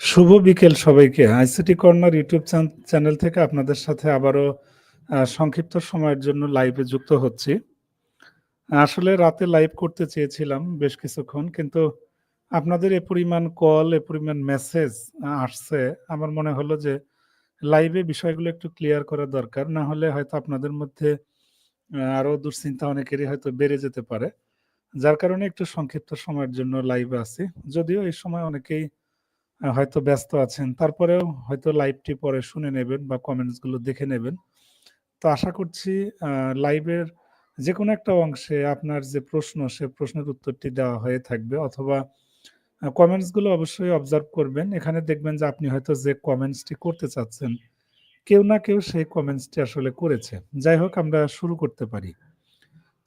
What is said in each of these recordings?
শুভ বিকেল সবাইকে। ICT corner YouTube channel থেকে আপনাদের সাথে আবারও সংক্ষিপ্ত সময়ের জন্য লাইভে যুক্ত হচ্ছি। আসলে রাতে লাইভ করতে চেয়েছিলাম বেশ কিছুক্ষণ, কিন্তু আপনাদের এ পরিমাণ কল এ পরিমাণ মেসেজ আসছে। আমার মনে হলো যে লাইভে বিষয়গুলো একটু ক্লিয়ার করা দরকার, না হলে হয়তো আপনাদের মধ্যে আরও দুশ্চিন্তা অনেকেরই হয়তো বেড়ে যেতে পারে। যার কারণে একটু সংক্ষিপ্ত সময়ের জন্য লাইভে আছি। যদিও এই সময় অনেকেই হয়তো ব্যস্ত আছেন। তারপরেও হয়তো লাইভটি পরে শুনে নেবেন বা কমেন্টসগুলো দেখে নেবেন। তো আশা করছি লাইভের যে কোনো একটা অংশে আপনার যে প্রশ্ন, সে প্রশ্নের উত্তরটি দেওয়া হয়ে থাকবে। অথবা কমেন্টসগুলো অবশ্যই অবজার্ভ করবেন। এখানে দেখবেন যে আপনি হয়তো যে কমেন্টসটি করতে চাচ্ছেন, কেউ না কেউ সেই কমেন্টসটি আসলে করেছে। যাই হোক, আমরা শুরু করতে পারি।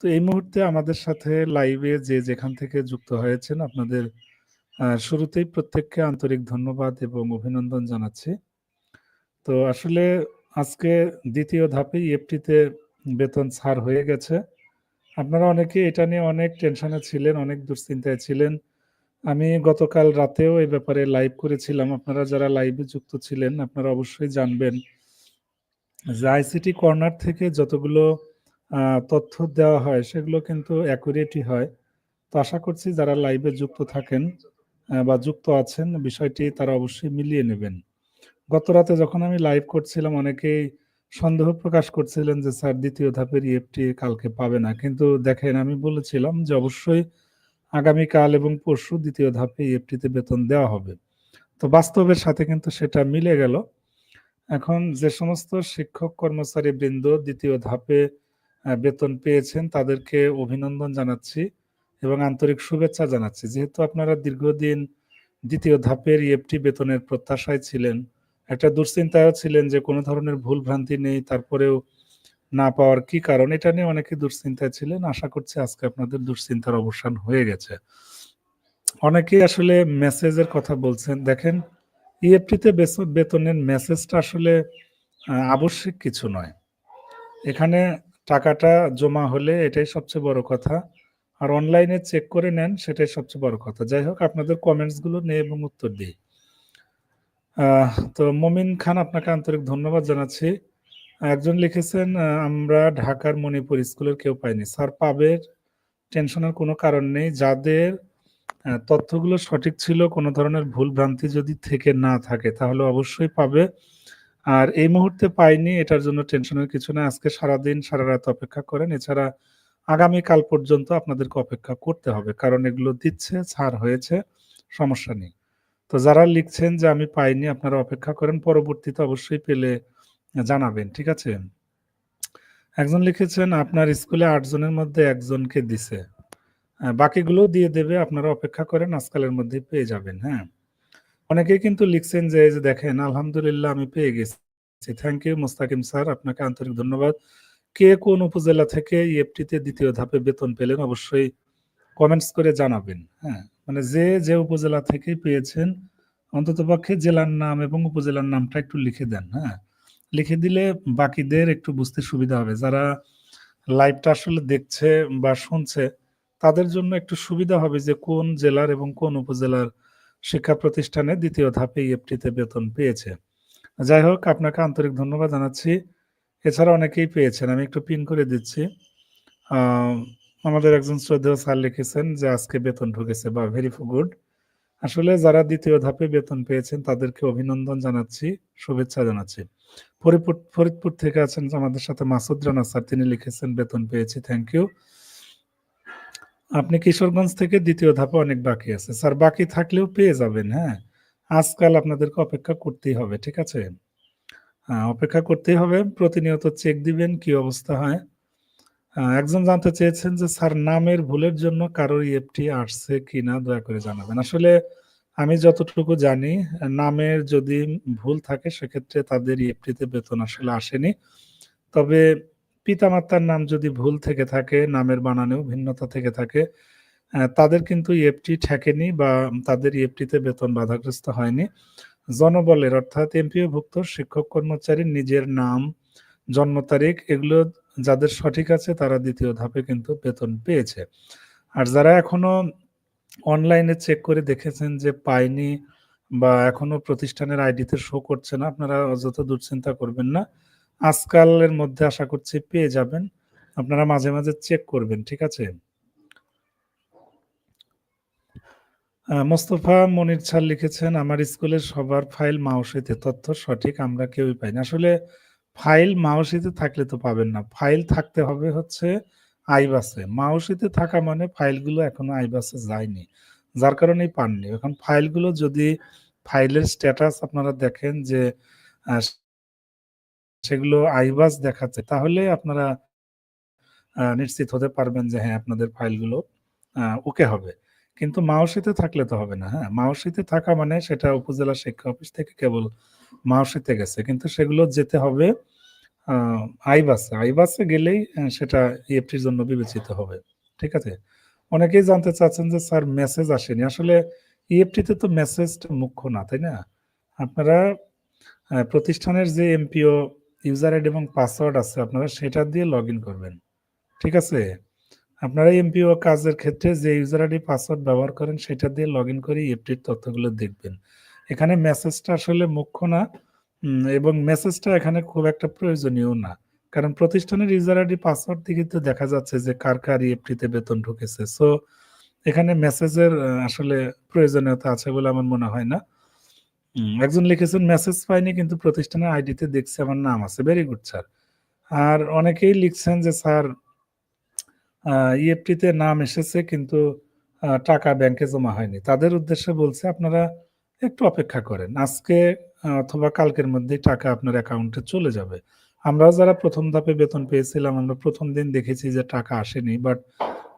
তো এই মুহূর্তে আমাদের সাথে লাইভে যে যেখান থেকে যুক্ত হয়েছেন, আপনাদের শুরুতেই প্রত্যেককে আন্তরিক ধন্যবাদ এবং অভিনন্দন জানাচ্ছি। তো আসলে আজকে দ্বিতীয় ধাপে ইএফটিতে বেতন ছাড় হয়ে গেছে। আপনারা অনেকে এটা নিয়ে অনেক টেনশনে ছিলেন, অনেক দুশ্চিন্তায় ছিলেন। আমি গতকাল রাতেও এই ব্যাপারে লাইভ করেছিলাম। আপনারা যারা লাইভে যুক্ত ছিলেন, আপনারা অবশ্যই জানবেন যে আইসিটি কর্নার থেকে যতগুলো তথ্য দেওয়া হয়, সেগুলো কিন্তু অ্যাকুরেটই হয়। তো আশা করছি যারা লাইভে যুক্ত থাকেন বা যুক্ত আছেন, বিষয়টি তারা অবশ্যই মিলিয়ে নেবেন। গত রাতে যখন আমি লাইভ করছিলাম, অনেকেই সন্দেহ প্রকাশ করছিলেন যে, স্যার, দ্বিতীয় ধাপের ইএফটি কালকে পাবে না। কিন্তু দেখেন, আমি বলেছিলাম যে, অবশ্যই আগামীকাল এবং পরশু দ্বিতীয় ধাপে ইএফটিতে বেতন দেওয়া হবে। তো বাস্তবের সাথে কিন্তু সেটা মিলে গেল। এখন যে সমস্ত শিক্ষক কর্মচারী বৃন্দ দ্বিতীয় ধাপে বেতন পেয়েছেন, তাদেরকে অভিনন্দন জানাচ্ছি এবং আন্তরিক শুভেচ্ছা জানাচ্ছি। যেহেতু আপনারা দীর্ঘদিন দ্বিতীয় ধাপের ইএফটি বেতনের প্রত্যাশায় ছিলেন, একটা দুশ্চিন্তায়ও ছিলেন যে কোনো ধরনের ভুল ভ্রান্তি নেই, তারপরেও না পাওয়ার কি কারণ, এটা নিয়ে অনেকে দুশ্চিন্তায় ছিলেন। আশা করছি আজকে আপনাদের দুশ্চিন্তার অবসান হয়ে গেছে। অনেকেই আসলে মেসেজের কথা বলছেন, দেখেন ইএফটিতে বেতনের মেসেজটা আসলে আবশ্যিক কিছু নয়। এখানে টাকাটা জমা হলে এটাই সবচেয়ে বড় কথা। আর অনলাইনে চেক করে নেন, সেটাই সবচেয়ে বড় কথা। যাই হোক, আপনাদের কমেন্টসগুলো নেই এবং উত্তর দিই। তো মমিন খান, আপনাকে আন্তরিক ধন্যবাদ জানাচ্ছি। একজন লিখেছেন আমরা ঢাকার মণিপুর স্কুলের কেউ পাইনি। স্যার পাবে টেনশনের কোনো কারণ নেই। যাদের তথ্যগুলো সঠিক ছিল, কোনো ধরনের ভুল ভ্রান্তি যদি থেকে না থাকে, তাহলে অবশ্যই পাবে। আর এই মুহূর্তে পাইনি, এটার জন্য টেনশনের কিছু না আজকে সারাদিন, সারা রাত অপেক্ষা করেন। এছাড়া আগামীকাল পর্যন্ত আপনাদেরকে অপেক্ষা করতে হবে, কারণ এগুলো দিচ্ছে, ছাড় হয়েছে, সমস্যা নেই। তো যারা লিখছেন যে আমি পাইনি, আপনারা অপেক্ষা করেন, পরবর্তীতে অবশ্যই পেলে জানাবেন, ঠিক আছে? একজন লিখেছেন, আপনার স্কুলে আটজনের মধ্যে একজনকে দিছে। বাকিগুলো দিয়ে দেবে, আপনারা অপেক্ষা করেন, আজকালের মধ্যে পেয়ে যাবেন হ্যাঁ? অনেকেই কিন্তু লিখছেন যে যে দেখেন, আলহামদুলিল্লাহ আমি পেয়ে গেছি। থ্যাংক ইউ মুস্তাকিম স্যার, আপনাকে আন্তরিক ধন্যবাদ। কে কোন উপজেলা থেকে ইএফটিতে দ্বিতীয় ধাপে বেতন পেলেন অবশ্যই কমেন্টস করে জানাবেন। হ্যাঁ মানে যে যে উপজেলা থেকে পেয়েছেন অন্তত পক্ষে জেলার নাম এবং উপজেলার নামটা একটু লিখে দেন। হ্যাঁ লিখে দিলে বাকিদের একটু বুঝতে সুবিধা হবে। যারা লাইভটা আসলে দেখছে বা শুনছে, তাদের জন্য একটু সুবিধা হবে যে, কোন জেলার এবং কোন উপজেলার শিক্ষা প্রতিষ্ঠানে দ্বিতীয় ধাপে ইএফটিতে বেতন পেয়েছে। যাই হোক, আপনাকে আন্তরিক ধন্যবাদ জানাচ্ছি। এছাড়া অনেকেই পেয়েছেন, আমি একটু পিন করে দিচ্ছি। আমাদের একজন শ্রদ্ধেয় স্যার লিখেছেন যে, আজকে বেতন ঢুকেছে বা ভেরি গুড আসলে যারা দ্বিতীয় ধাপে বেতন পেয়েছেন, তাদেরকে অভিনন্দন জানাচ্ছি, শুভেচ্ছা জানাচ্ছি। ফরিদপুর ফরিদপুর থেকে আছেন আমাদের সাথে মাসুদ রানা স্যার, তিনি লিখেছেন, বেতন পেয়েছি থ্যাংক ইউ আপনি কিশোরগঞ্জ থেকে দ্বিতীয় ধাপে অনেক বাকি আছে। স্যার, বাকি থাকলেও পেয়ে যাবেন হ্যাঁ? আজকাল আপনাদেরকে অপেক্ষা করতেই হবে, ঠিক আছে? অপেক্ষা করতেই হবে। প্রতিনিয়ত চেক দিবেন কি অবস্থা হয়। একজন জানতে চেয়েছেন যে, স্যার, নামের ভুলের জন্য কারোর ইএফটি আসছে কিনা? দয়া করে জানাবেন। আসলে আমি যতটুকু জানি, নামের যদি ভুল থাকে, সেক্ষেত্রে তাদের ইএফটিতে বেতন আসলে আসেনি। তবে পিতামাতার নাম যদি ভুল থেকে থাকে নামের বানানেও ভিন্নতা থেকে থাকে তাদের কিন্তু ইএফটি ঠেকেনি বা তাদের ইএফটিতে বেতন বাধাগ্রস্ত হয়নি জনবলের অর্থাৎ এমপিওভুক্ত শিক্ষক কর্মচারীর নিজের নাম জন্ম তারিখ এগুলো যাদের সঠিক আছে তারা দ্বিতীয় ধাপে কিন্তু বেতন পেয়েছে আর যারা এখনও অনলাইনে চেক করে দেখেছেন যে পায়নি বা এখনও প্রতিষ্ঠানের আইডিতে শো করছে না, আপনারা অযথা দুশ্চিন্তা করবেন না। আজকালের মধ্যে আশা করছি পেয়ে যাবেন। আপনারা মাঝে, মাঝে চেক করবেন। ঠিক আছে? মোস্তফা মনির স্যার লিখেছেন, "আমার স্কুলের সবার ফাইল মাওসিতে তথ্য সঠিক আমরা কেউই পাই না।" আসলে ফাইল মাওসিতে থাকলে তো পাবেন না। ফাইল থাকতে হবে হচ্ছে আইবাসে। মাওসিতে থাকা মানে ফাইলগুলো এখনও আইবাসে যায়নি। যার কারণেই পাননি। এখন ফাইলগুলো যদি ফাইলের স্ট্যাটাস আপনারা দেখেন যে সেগুলো আইবাস দেখাচ্ছে তাহলে আপনারা নিশ্চিত হতে পারবেন যে হ্যাঁ, আপনাদের ফাইলগুলো ওকে হবে। কিন্তু মাওসিতে থাকলে তো হবে না, হ্যাঁ? মাওসিতে থাকা মানে সেটা উপজেলা শিক্ষা অফিস থেকে কেবল মাওসিতে গেছে। কিন্তু সেগুলো যেতে হবে আইবাসে। আইবাসে গেলেই সেটা ইএফটির জন্য বিবেচিত হবে। ঠিক আছে? অনেকেই জানতে চাচ্ছেন যে স্যার মেসেজ আসেনি। আসলে ইএফটিতে তো মেসেজটা মুখ্য না, তাই না? আপনারা প্রতিষ্ঠানের যে এমপিও ইউজার আইডি এবং পাসওয়ার্ড আছে আপনারা সেটা দিয়ে লগইন করবেন। ঠিক আছে? আপনারা এমপিও কাজের ক্ষেত্রে যে ইউজার আইডি পাসওয়ার্ড ব্যবহার করেন সেটা দিয়ে লগ ইন করে ইএফটির তথ্যগুলো দেখবেন। এখানে মেসেজটা আসলে মুখ্য না এবং মেসেজটা এখানে খুব একটা প্রয়োজনীয় না। কারণ প্রতিষ্ঠানের ইউজার আইডি পাসওয়ার্ড থেকে তো দেখা যাচ্ছে যে কার, কার ইএফটিতে বেতন ঢুকেছে। সো এখানে মেসেজের আসলে প্রয়োজনীয়তা আছে বলে আমার মনে হয় না। একজন লিখেছেন, "মেসেজ পাইনি কিন্তু প্রতিষ্ঠানের আইডিতে দেখছি আমার নাম আছে।" Very good sir. আর অনেকেই লিখছেন যে স্যার ইএফটিতে নাম এসেছে কিন্তু টাকা ব্যাংকে জমা হয়নি। তাদের উদ্দেশ্যে বলছে আপনারা একটু অপেক্ষা করেন। আজকে অথবা কালকের মধ্যেই টাকা আপনার অ্যাকাউন্টে চলে যাবে। আমরাও যারা প্রথম ধাপে বেতন পেয়েছিলাম আমরা প্রথম দিন দেখেছি যে টাকা আসেনি। বাট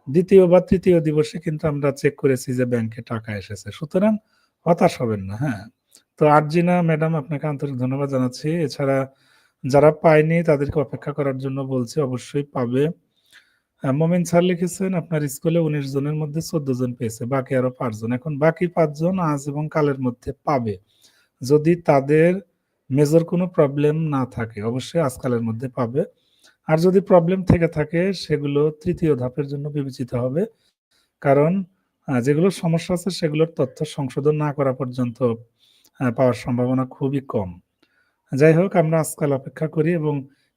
২য় বা ৩য় দিবসে কিন্তু আমরা চেক করেছি যে ব্যাংকে টাকা এসেছে। সুতরাং হতাশ হবেন না, হ্যাঁ? তো আরজিনা ম্যাডাম আপনাকে আন্তরিক ধন্যবাদ জানাচ্ছি। এছাড়া যারা পায়নি তাদেরকে অপেক্ষা করার জন্য বলছি, অবশ্যই পাবে। মোমেন স্যার লিখেছেন, "আপনার স্কুলে ১৯ জনের মধ্যে ১৪ জন পেয়েছে। বাকি আরও ৫ জন। এখন বাকি পাঁচজন আজ এবং কালের মধ্যে পাবে। যদি তাদের মেজর কোনো প্রবলেম না থাকে অবশ্যই আজকালের মধ্যে পাবে। আর যদি প্রবলেম থেকে থাকে সেগুলো তৃতীয় ধাপের জন্য বিবেচিত হবে। কারণ আ যেগুলোর সমস্যা আছে সেগুলোর তথ্য সংশোধন না করা পর্যন্ত পাওয়ার সম্ভাবনা খুবই কম। যাই হোক আমরা আজকাল অপেক্ষা করি এবং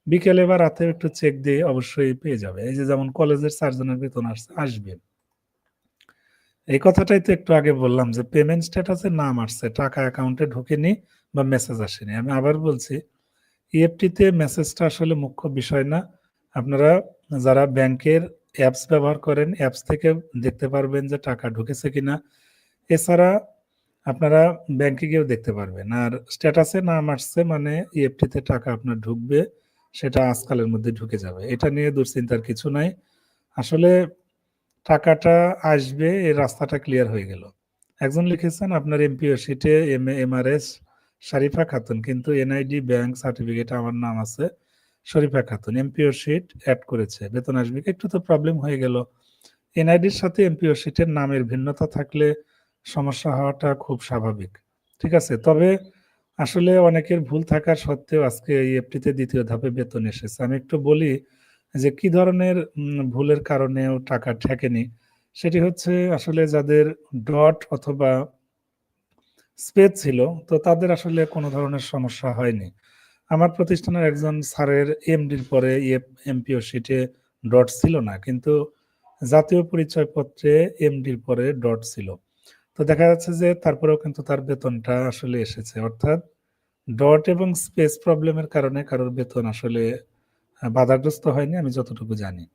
বিকেলে বা রাতে একটু চেক দিয়ে অবশ্যই পেয়ে যাবে। এই যে যেমন কলেজের ৪ জনের বেতন আসবে। এই কথাটাই তো একটু আগে বললাম যে পেমেন্ট স্ট্যাটাসে নাম আসছে, টাকা অ্যাকাউন্টে ঢোকেনি বা মেসেজ আসেনি। আমি আবার বলছি, ইএফটিতে মেসেজটা আসলে মুখ্য বিষয় না। আপনারা যারা ব্যাংকের অ্যাপস ব্যবহার করেন, অ্যাপস থেকে দেখতে পারবেন যে টাকা ঢুকেছে কিনা। এছাড়া আপনারা ব্যাংকে গিয়েও দেখতে পারবেন। আর স্ট্যাটাসে নাম আসছে মানে ইএফটিতে টাকা আপনার ঢুকবে। সেটা আজকালের মধ্যে ঢুকে যাবে। এটা নিয়ে দুশ্চিন্তার কিছু নাই। আসলে টাকাটা আসবে এই রাস্তাটা ক্লিয়ার হয়ে গেল। একজন লিখেছেন, "আপনার এমপিও শিটে এম এমআরএস শারিফা খাতুন কিন্তু এনআইডি ব্যাংক সার্টিফিকেট আমার নাম আছে Sharifa Khatun. MPO sheet add করেছে। বেতন আসবে একটু তো প্রবলেম হয়ে গেল। এনআইডির সাথে এমপিও শিটের নামের ভিন্নতা থাকলে সমস্যা হওয়াটা খুব স্বাভাবিক। ঠিক আছে? তবে আসলে অনেকের ভুল থাকা সত্ত্বেও আজকে ইএফটিতে ২য় ধাপে বেতন এসেছে। আমি একটু বলি যে, কি ধরনের ভুলের কারণেও টাকা ঠেকেনি। সেটি হচ্ছে আসলে যাদের ডট অথবা স্পেস ছিল, তো তাদের আসলে কোনো ধরনের সমস্যা হয়নি। আমার প্রতিষ্ঠানের একজন স্যারের এমডির পরে এমপিও শিটে ডট ছিল না। কিন্তু জাতীয় পরিচয়পত্রে এমডির পরে ডট ছিল। তো দেখা যাচ্ছে যে তারপরেও কিন্তু তার বেতনটা আসলে এসেছে। অর্থাৎ ডট এবং স্পেস প্রবলেমের কারণে কারোর বেতন আসলে বাধাগ্রস্ত হয়নি আমি যতটুকু জানি।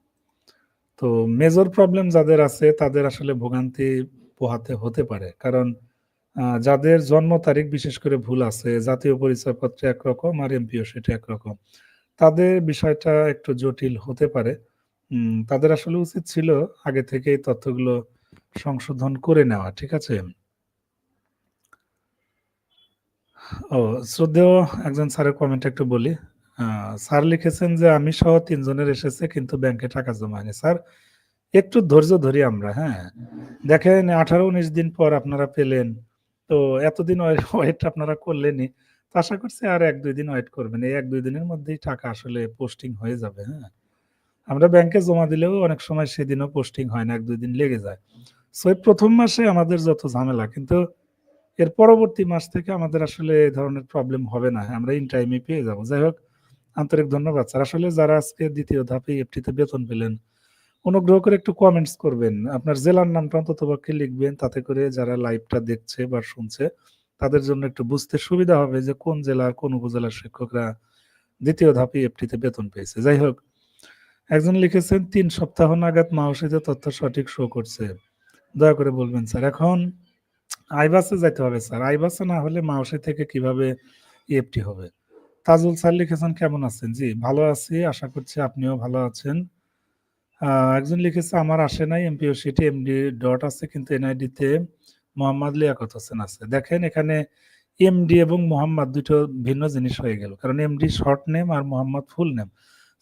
তো মেজর প্রবলেম যাদের আছে তাদের আসলে ভোগান্তি পোহাতে হতে পারে। কারণ যাদের জন্ম তারিখ বিশেষ করে ভুল আছে, জাতীয় পরিচয়পত্রে একরকম আর এমপিও সেটা একরকম। তাদের বিষয়টা একটু জটিল হতে পারে। তাদের আসলে উচিত ছিল আগে থেকেই তথ্যগুলো সংশোধন করে নেওয়া। ঠিক আছে? ও শ্রদ্ধেয় একজন স্যারের কমেন্ট একটু বলি। স্যার লিখেছেন যে, "আমি সহ ৩ জনের এসেছে কিন্তু ব্যাংকে টাকা জমা হয়নি।" স্যার একটু ধৈর্য ধরি আমরা, হ্যাঁ? দেখেন ১৮-১৯ দিন পর আপনারা পেলেন। তো এতদিন ওয়ে ওয়েট আপনারা করলেনই। তো আশা করছি আর ১-২ দিন ওয়েট করবেন। এই ১-২ দিনের মধ্যেই টাকা আসলে পোস্টিং হয়ে যাবে, হ্যাঁ? আমরা ব্যাংকে জমা দিলেও অনেক সময় সেদিনও পোস্টিং হয় না এক দুই দিন লেগে যায় সো প্রথম মাসে আমাদের যত ঝামেলা, কিন্তু এর পরবর্তী মাস থেকে আমাদের আসলে এই ধরনের প্রবলেম হবে না। আমরা ইন টাইমে পেয়ে যাব। যাই হোক, আন্তরিক ধন্যবাদ স্যার। আসলে যারা আজকে দ্বিতীয় ধাপে এফটিতে বেতন পেলেন, অনুগ্রহ করে একটু কমেন্টস করবেন। আপনার জেলার নামটা অন্তত পক্ষে লিখবেন, তাতে করে যারা লাইভটা দেখছে বা শুনছে, তাদের জন্য একটু বুঝতে সুবিধা হবে যে কোন জেলার কোন উপজেলার শিক্ষকরা দ্বিতীয় ধাপে এফটিতে বেতন পেয়েছে। যাই হোক, একজন লিখেছেন, তিন সপ্তাহ নাগাদ মাওসিতে তথ্য সঠিক শো করছে। দয়া করে বলবেন, স্যার। এখন আইবাসে যাইতে হবে, স্যার। আইবাসে না হলে মাওসি থেকে কীভাবে ইএফটি হবে? তাজুল স্যার লিখেছেন, কেমন আছেন? জি, ভালো আছি, আশা করছি আপনিও ভালো আছেন। একজন লিখেছে, আমার আসে নাই এমপিও সিটি এমডি ডট আছে, কিন্তু এনআইডি তে মোহাম্মদ লিয়াকত হোসেন আছে। দেখেন, এখানে এমডি এবং মোহাম্মদ দুটো ভিন্ন জিনিস হয়ে গেল, কারণ এমডি শর্ট নেম আর মোহাম্মদ ফুল নেম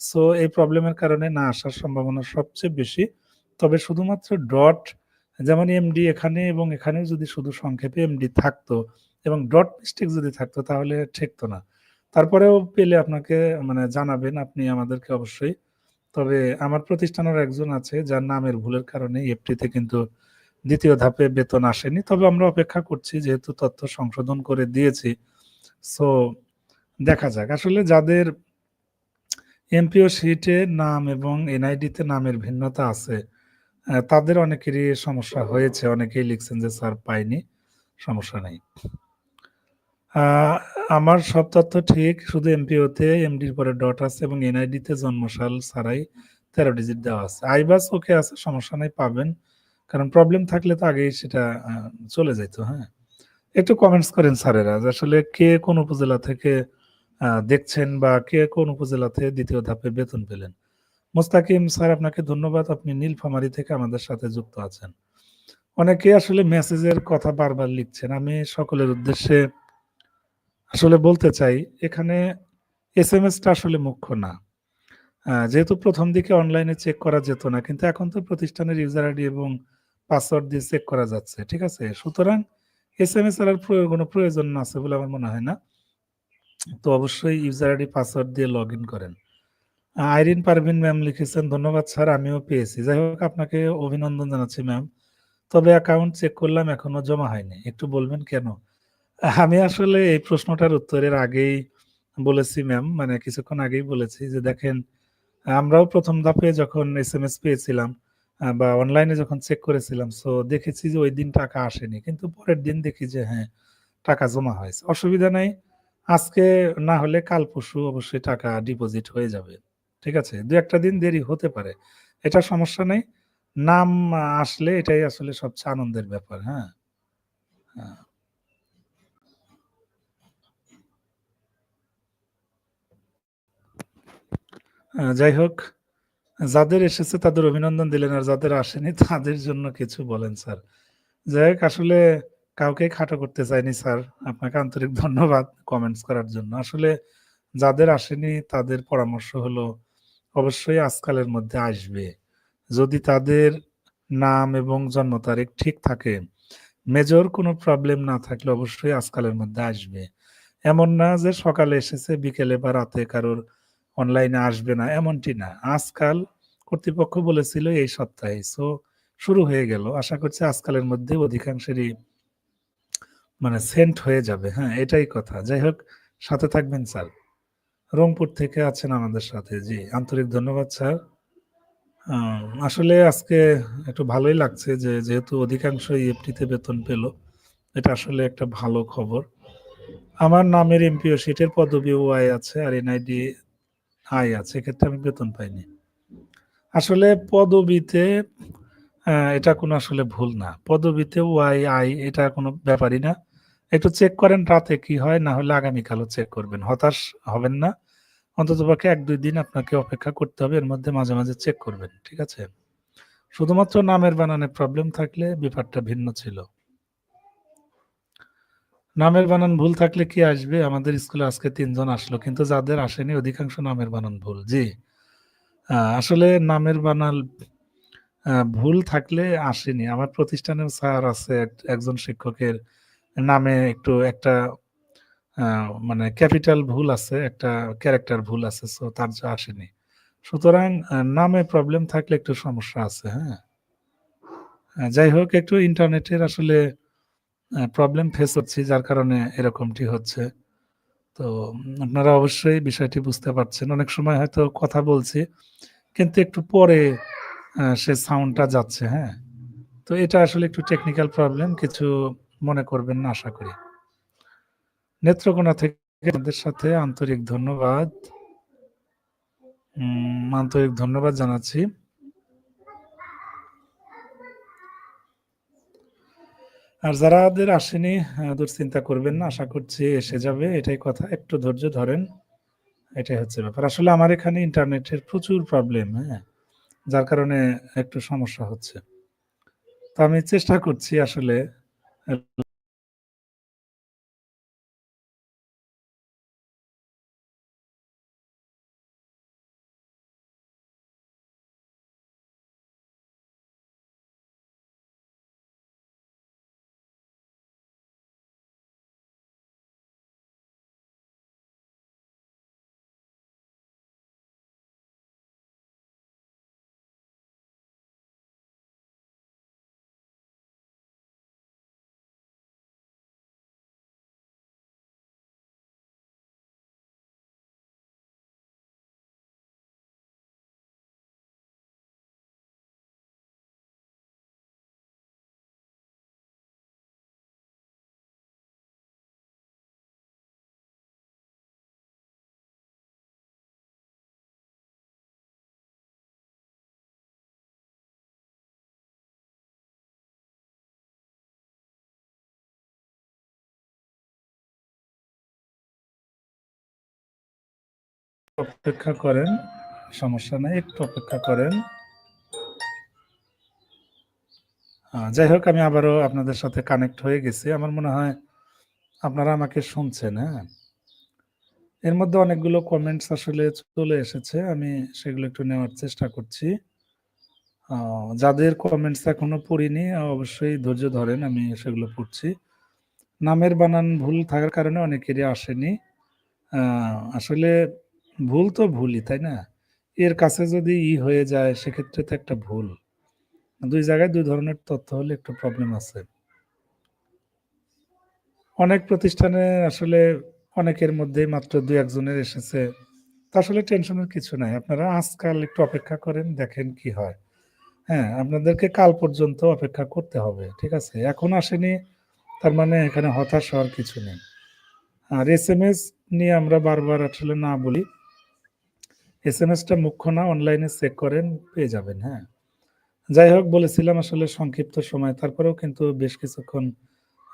সো এই প্রবলেমের কারণে না আসার সম্ভাবনা সবচেয়ে বেশি। তবে শুধুমাত্র ডট যেমন এমডি এখানে এবং এখানে যদি শুধু সংক্ষেপে এমডি থাকতো এবং ডট মিস্টেক যদি থাকতো তাহলে ঠেকতো না। তারপরেও পেলে আপনাকে মানে জানাবেন, আপনি আমাদেরকে অবশ্যই। তবে আমার প্রতিষ্ঠানের একজন আছে, যার নামের ভুলের কারণে এফটিতে কিন্তু দ্বিতীয় ধাপে বেতন আসেনি। তবে আমরা অপেক্ষা করছি, যেহেতু তথ্য সংশোধন করে দিয়েছি সো দেখা যাক। আসলে যাদের এমপিও শিটে নাম এবং এনআইডিতে নামের ভিন্নতা আছে তাদের অনেকেরই সমস্যা হয়েছে, অনেকেই লিখছেন যে, স্যার, পাইনি, সমস্যা নেই। আমার সব তথ্য ঠিক, শুধু এমপিওতে, এমডির পরে ডট আছে এবং এনআইডিতে জন্মসাল ছাড়াই তেরো ডিজিট দেওয়া আছে। আইবাস ওকে আছে, সমস্যা নেই, পাবেন, কারণ প্রবলেম থাকলে তো আগেই সেটা চলে যেত হ্যাঁ? একটু কমেন্টস করেন স্যারেরা, যে আসলে কে কোন উপজেলা থেকে দেখছেন বা কে কোন উপজেলাতে দ্বিতীয় ধাপে বেতন পেলেন? মোস্তাকিম স্যার, আপনাকে ধন্যবাদ। আপনি নীলফামারী থেকে আমাদের সাথে যুক্ত আছেন। অনেকে আসলে মেসেজের কথা বারবার লিখছেন। আমি সকলের উদ্দেশ্যে আসলে বলতে চাই, এখানে এস এম এসটা আসলে মুখ্য না। যেহেতু প্রথম দিকে অনলাইনে চেক করা যেত না, কিন্তু এখন তো প্রতিষ্ঠানের ইউজার আইডি এবং পাসওয়ার্ড দিয়ে চেক করা যাচ্ছে, ঠিক আছে? সুতরাং এস এম এস আর কোনো প্রয়োজন না আছে বলে আমার মনে হয় না। তো অবশ্যই ইউজার আইডি পাসওয়ার্ড দিয়ে লগ ইন করেন। আইরিন পারভিন ম্যাম লিখেছেন, ধন্যবাদ স্যার, আমিও পেয়েছি। যাই হোক, আপনাকে অভিনন্দন জানাচ্ছি ম্যাম। তবে অ্যাকাউন্ট চেক করলাম, এখনও জমা হয়নি। একটু বলবেন কেন? আমি আসলে এই প্রশ্নটার উত্তরের আগেই বলেছি ম্যাম মানে কিছুক্ষণ আগেই বলেছি যে, দেখেন, আমরাও প্রথম ধাপে যখন এস এম এস পেয়েছিলাম বা অনলাইনে যখন চেক করেছিলাম সো দেখেছি যে, ওই দিন টাকা আসেনি। কিন্তু পরের দিন দেখি যে হ্যাঁ টাকা জমা হয়েছে। অসুবিধা নাই, আজকে না হলে কাল পরশু অবশ্যই টাকা ডিপোজিট হয়ে যাবে। ঠিক আছে? দু একটা দিন দেরি হতে পারে। এটা সমস্যা নেই। নাম আসলে এটাই আসলে সবচেয়ে আনন্দের ব্যাপার হ্যাঁ? হ্যাঁ। যাই হোক, যাদের এসেছে তাদের অভিনন্দন দিলেন আর যাদের আসেনি তাদের জন্য কিছু বলেন, স্যার। যাই হোক, আসলে কাউকে খাটো করতে চাইনি, স্যার। আপনাকে আন্তরিক ধন্যবাদ কমেন্টস করার জন্য। আসলে যাদের আসেনি তাদের পরামর্শ হলো অবশ্যই আজকালের মধ্যে আসবে। যদি তাদের নাম এবং জন্ম তারিখ ঠিক থাকে মেজর কোনো প্রবলেম না থাকলে অবশ্যই আজকালের মধ্যে আসবে। এমন না যে সকালে এসেছে, বিকেলে বা রাতে কারোর অনলাইনে আসবে না, এমনটি না। আজকাল কর্তৃপক্ষ বলেছিল এই সপ্তাহে। সো শুরু হয়ে গেল। আশা করছি আজকালের মধ্যে অধিকাংশেরই মানে সেন্ট হয়ে যাবে। হ্যাঁ এটাই কথা। যাই হোক, সাথে থাকবেন, স্যার। রংপুর থেকে আছেন আমাদের সাথে। জি, আন্তরিক ধন্যবাদ, স্যার। আসলে আজকে একটু ভালোই লাগছে যে, যেহেতু অধিকাংশ ইএফটিতে বেতন পেল, এটা আসলে একটা ভালো খবর। আমার নামের এমপিও, সিটের পদবি ওয়াই আছে আর এনআইডি আই আছে এক্ষেত্রে আমি বেতন পাইনি। আসলে পদবিতে এটা কোনো আসলে ভুল না। পদবিতে ওয়াই, আই, এটা কোনো ব্যাপারই না। একটু চেক করেন রাতে কি হয়, না হলে আগামীকালও চেক করবেন। হতাশ হবেন না। অন্তত পক্ষে এক দুই দিন আপনাকে অপেক্ষা করতে হবে, এর মধ্যে মাঝে মাঝে চেক করবেন, ঠিক আছে? শুধুমাত্র নামের বানানে প্রবলেম থাকলে ব্যাপারটা ভিন্ন ছিল। নামের বানান ভুল থাকলে কি আসবে? আমাদের স্কুলে আজকে তিনজন আসলো, কিন্তু যাদের আসেনি, অধিকাংশ নামের বানান ভুল। জি। আসলে নামের বানান ভুল থাকলে আসেনি। আমার প্রতিষ্ঠানের স্যার আছে একজন শিক্ষকের। নামে একটু একটা মানে ক্যাপিটাল ভুল আছে একটা ক্যারেক্টার ভুল আছে সো তার যা আসেনি সুতরাং নামে প্রবলেম থাকলে একটু সমস্যা আছে, হ্যাঁ? যাই হোক একটু ইন্টারনেটের আসলে প্রবলেম ফেস করছি যার কারণে এরকমটি হচ্ছে। তো আপনারা অবশ্যই বিষয়টি বুঝতে পারছেন। অনেক সময় হয়তো কথা বলছি, কিন্তু একটু পরে সে সাউন্ডটা যাচ্ছে, হ্যাঁ? তো এটা আসলে একটু টেকনিক্যাল প্রবলেম কিছু মনে করবেন না আশা করি। নেত্রকোনা থেকে আপনাদের সাথে আন্তরিক ধন্যবাদ। আন্তরিক ধন্যবাদ জানাচ্ছি। আর যারাদের আসেনি আ দুশ্চিন্তা করবেন না। আশা করছি এসে যাবে এটাই কথা। একটু ধৈর্য ধরেন। এটাই হচ্ছে ব্যাপার। আসলে আমার এখানে ইন্টারনেটের প্রচুর প্রবলেম, হ্যাঁ? যার কারণে একটু সমস্যা হচ্ছে। তো আমি চেষ্টা করছি আসলে আ অপেক্ষা করেন। সমস্যা নাই। একটু অপেক্ষা করেন। যাই হোক আমি আবারও আপনাদের সাথে কানেক্ট হয়ে গেছি। আমার মনে হয় আপনারা আমাকে শুনছেন, হ্যাঁ? এর মধ্যে অনেকগুলো কমেন্টস আসলে চলে এসেছে। আমি সেগুলো একটু নেওয়ার চেষ্টা করছি। যাদের কমেন্টস এখনও পড়িনি অবশ্যই ধৈর্য ধরেন। আমি সেগুলো পড়ছি। নামের বানান ভুল থাকার কারণে অনেকেরই আসেনি। আসলে ভুল তো ভুলই, তাই না? এর কাছে যদি ই হয়ে যায় সেক্ষেত্রে তো একটা ভুল। দুই জায়গায় দুই ধরনের তথ্য হলে একটু প্রবলেম আছে। অনেক প্রতিষ্ঠানে আসলে অনেকের মধ্যেই মাত্র দু একজনের এসেছে। তা আসলে টেনশনের কিছু নাই। আপনারা আজকাল একটু অপেক্ষা করেন, দেখেন কি হয়। হ্যাঁ? আপনাদেরকে কাল পর্যন্ত অপেক্ষা করতে হবে। ঠিক আছে? এখন আসেনি তার মানে এখানে হতাশ হওয়ার কিছু নেই। আর এস এম এস নিয়ে আমরা বারবার আসলে না বলি। এসএমএসটা মুখ্য না, অনলাইনে চেক করেন, পেয়ে যাবেন, হ্যাঁ? যাই হোক বলেছিলাম আসলে সংক্ষিপ্ত সময়। তারপরেও কিন্তু বেশ কিছুক্ষণ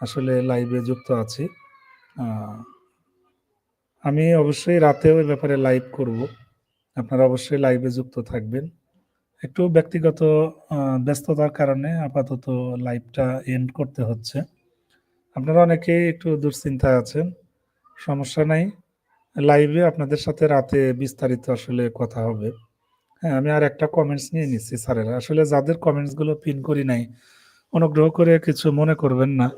আসলে লাইভে যুক্ত আছি। আমি অবশ্যই রাতেও এ ব্যাপারে লাইভ করব। আপনারা অবশ্যই লাইভে যুক্ত থাকবেন। একটু ব্যক্তিগত ব্যস্ততার কারণে আপাতত লাইভটা এন্ড করতে হচ্ছে। আপনারা অনেকেই একটু দুশ্চিন্তায় আছেন। সমস্যা নাই। লাইভে আপনাদের সাথে রাতে বিস্তারিত আসলে কথা হবে। হ্যাঁ, আমি আর একটা কমেন্টস নিয়ে নিচ্ছি স্যারের। আসলে যাদের কমেন্টসগুলো পিন করি নাই, অনুগ্রহ করে কিছু মনে করবেন না।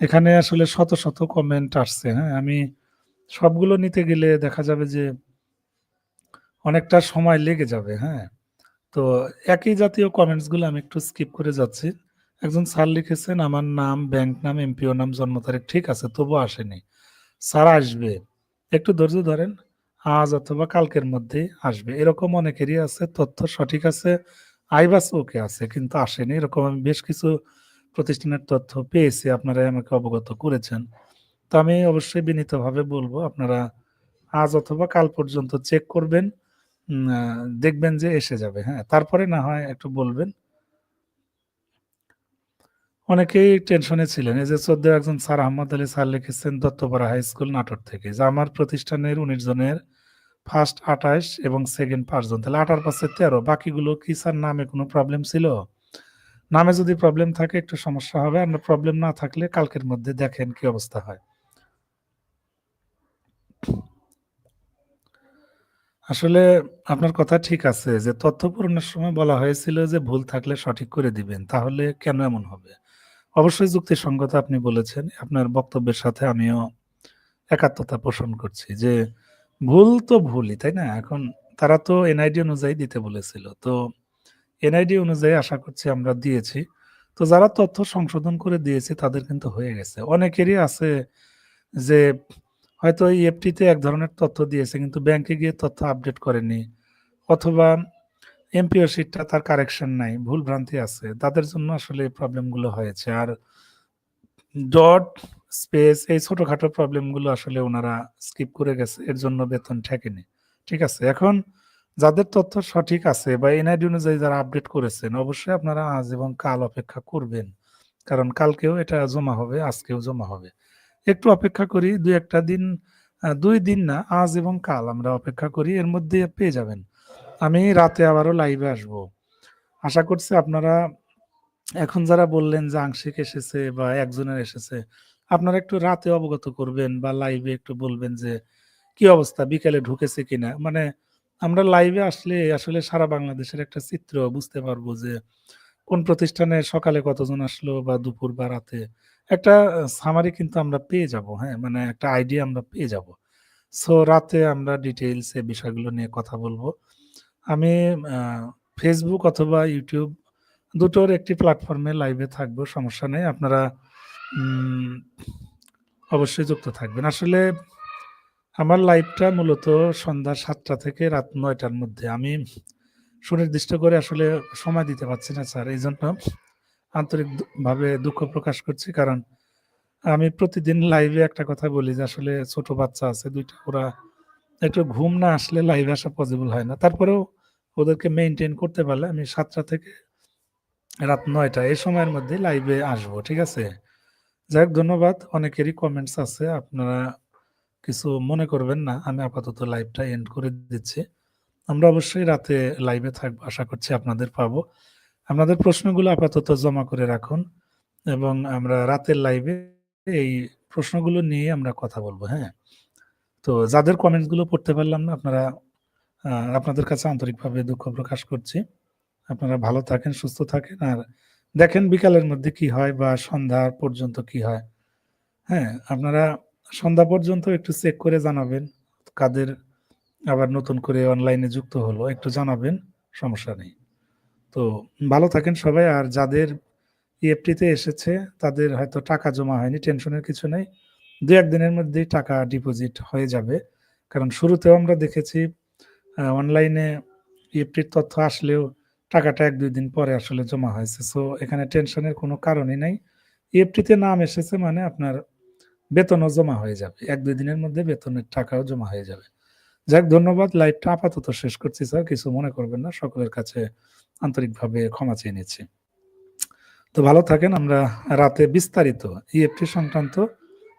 এখানে আসলে শত, শত কমেন্ট আসছে, হ্যাঁ? আমি সবগুলো নিতে গেলে দেখা যাবে যে অনেকটা সময় লেগে যাবে, হ্যাঁ? তো একই জাতীয় কমেন্টসগুলো আমি একটু স্কিপ করে যাচ্ছি। একজন স্যার লিখেছেন, "আমার নাম, ব্যাংক নাম, এমপিও নাম, জন্ম তারিখ ঠিক আছে, তবু আসেনি। স্যার আসবে। একটু ধৈর্য ধরেন। আজ অথবা কালকের মধ্যেই আসবে।" এরকম অনেকেরই আছে। তথ্য সঠিক আছে, আইবাস ওকে আছে, কিন্তু আসেনি। এরকম আমি বেশ কিছু প্রতিষ্ঠানের তথ্য পেয়েছি। আপনারাই আমাকে অবগত করেছেন। তো আমি অবশ্যই বিনীতভাবে বলব আপনারা আজ অথবা কাল পর্যন্ত চেক করবেন। দেখবেন যে এসে যাবে, হ্যাঁ? তারপরে না হয় একটু বলবেন। অনেকেই টেনশনে ছিলেন। এই যে ১৪ একজন স্যার আহমদ আলী স্যার লিখেছেন দত্তপাড়া হাই স্কুল নাটোর থেকে যে আমার প্রতিষ্ঠানের ১৯ জনের ফার্স্ট ২৮ এবং সেকেন্ড ৫ জন। তাহলে ৮ আর ৫ এ ১৩ বাকিগুলো কি স্যার নামে কোনো প্রবলেম ছিল? নামে যদি প্রবলেম থাকে একটু সমস্যা হবে। আর প্রবলেম না থাকলে কালকের মধ্যে দেখেন কি অবস্থা হয়। আসলে আপনার কথা ঠিক আছে যে তথ্য পূরণের সময় বলা হয়েছিল যে ভুল থাকলে সঠিক করে দিবেন। তাহলে কেন এমন হবে? অবশ্যই যুক্তিসঙ্গত আপনি বলেছেন। আপনার বক্তব্যের সাথে আমিও একাত্মতা পোষণ করছি যে ভুল তো ভুলই, তাই না? এখন তারা তো এনআইডি অনুযায়ী দিতে বলেছিল। তো এনআইডি অনুযায়ী আশা করছি আমরা দিয়েছি। তো যারা তথ্য সংশোধন করে দিয়েছে তাদের কিন্তু হয়ে গেছে। অনেকেরই আছে যে হয়তো ইএফটিতে এক ধরনের তথ্য দিয়েছে কিন্তু ব্যাংকে গিয়ে তথ্য আপডেট করেনি। অথবা এমপিও শিটটা তার কারেকশন নাই, ভুল ভ্রান্তি আছে। তাদের জন্য আসলে এই প্রবলেমগুলো হয়েছে। আর ডট, স্পেস এই ছোটখাটো প্রবলেমগুলো আসলে ওনারা স্কিপ করে গেছে। এর জন্য বেতন ঠেকেনি। ঠিক আছে? এখন যাদের তথ্য সঠিক আছে বা এনআইডি অনুযায়ী যারা আপডেট করেছেন অবশ্যই আপনারা আজ এবং কাল অপেক্ষা করবেন। কারণ কালকেও এটা জমা হবে, আজকেও জমা হবে। একটু অপেক্ষা করি ২-১ দিন দুই দিন না আজ এবং কাল আমরা অপেক্ষা করি। এর মধ্যে পেয়ে যাবেন। আমি রাতে আবারও লাইভে আসব। আশা করছি আপনারা এখন যারা বললেন যে আংশিক এসেছে বা একজনের এসেছে, আপনারা একটু রাতে অবগত করবেন বা লাইভে একটু বলবেন যে কি অবস্থা বিকেলে ঢুকেছে কিনা? মানে আমরা লাইভে আসলে আসলে সারা বাংলাদেশের একটা চিত্র বুঝতে পারব যে কোন প্রতিষ্ঠানে সকালে কতজন আসলো বা দুপুর বা রাতে। একটা সামারি কিন্তু আমরা পেয়ে যাব, হ্যাঁ? মানে একটা আইডিয়া আমরা পেয়ে যাব। সো রাতে আমরা ডিটেইলস বিষয়গুলো নিয়ে কথা বলব। আমি Facebook অথবা YouTube দুটোর একটি প্ল্যাটফর্মে লাইভে থাকব, সমস্যা নেই। আপনারা অবশ্যই যুক্ত থাকবেন। আসলে আমার লাইভটা মূলত সন্ধ্যা ৭ টা থেকে রাত ৯ টার মধ্যে। আমি সুনির্দিষ্ট করে আসলে সময় দিতে পারছি না স্যার। এইজন্য আন্তরিক দু ভাবে দুঃখ প্রকাশ করছি। কারণ আমি প্রতিদিন লাইভে একটা কথা বলি যে আসলে ছোট বাচ্চা আছে ২ টা ওরা একটু ঘুম না আসলে লাইভ আসা পসিবল হয় না। তারপরেও ওদেরকে মেনটেন করতে পারলে আমি সাতটা থেকে রাত ৯ টা এই সময়ের মধ্যে লাইভে আসব। ঠিক আছে? যাই হোক ধন্যবাদ। অনেকেরই কমেন্টস আছে। আপনারা কিছু মনে করবেন না। আমি আপাতত লাইভটা এন্ড করে দিচ্ছি। আমরা অবশ্যই রাতে লাইভে থাকব। আশা করছি আপনাদের পাবো। আপনাদের প্রশ্নগুলো আপাতত জমা করে রাখুন এবং আমরা রাতের লাইভে এই প্রশ্নগুলো নিয়ে আমরা কথা বলব, হ্যাঁ? তো যাদের কমেন্টসগুলো পড়তে পারলাম না আপনারা আপনাদের কাছে আন্তরিকভাবে দুঃখ প্রকাশ করছি। আপনারা ভালো থাকেন, সুস্থ থাকেন। আর দেখেন বিকালের মধ্যে কি হয় বা সন্ধ্যা পর্যন্ত কি হয়। হ্যাঁ? আপনারা সন্ধ্যা পর্যন্ত একটু চেক করে জানাবেন। কাদের আবার নতুন করে অনলাইনে যুক্ত হলো একটু জানাবেন। সমস্যা নেই। তো ভালো থাকেন সবাই। আর যাদের ইএফটিতে এসেছে তাদের হয়তো টাকা জমা হয়নি। টেনশনের কিছু নেই। ২-১ দিনের মধ্যেই টাকা ডিপোজিট হয়ে যাবে। কারণ শুরুতেও আমরা দেখেছি অনলাইনে ইএফটির তথ্য আসলেও টাকাটা ১-২ দিন পরে আসলে জমা হয়েছে। সো এখানে টেনশনের কোনো কারণই নাই। ইএফটিতে নাম এসেছে মানে আপনার বেতনও জমা হয়ে যাবে। ১-২ দিনের মধ্যে বেতনের টাকাও জমা হয়ে যাবে। যাক, ধন্যবাদ। লাইভটা আপাতত শেষ করছি স্যার। কিছু মনে করবেন না। সকলের কাছে আন্তরিকভাবে ক্ষমা চেয়ে নিচ্ছি। তো ভালো থাকেন। আমরা রাতে বিস্তারিত ইএফটি সংক্রান্ত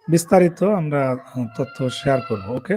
বিস্তারিত আমরা তথ্য শেয়ার করব। ওকে?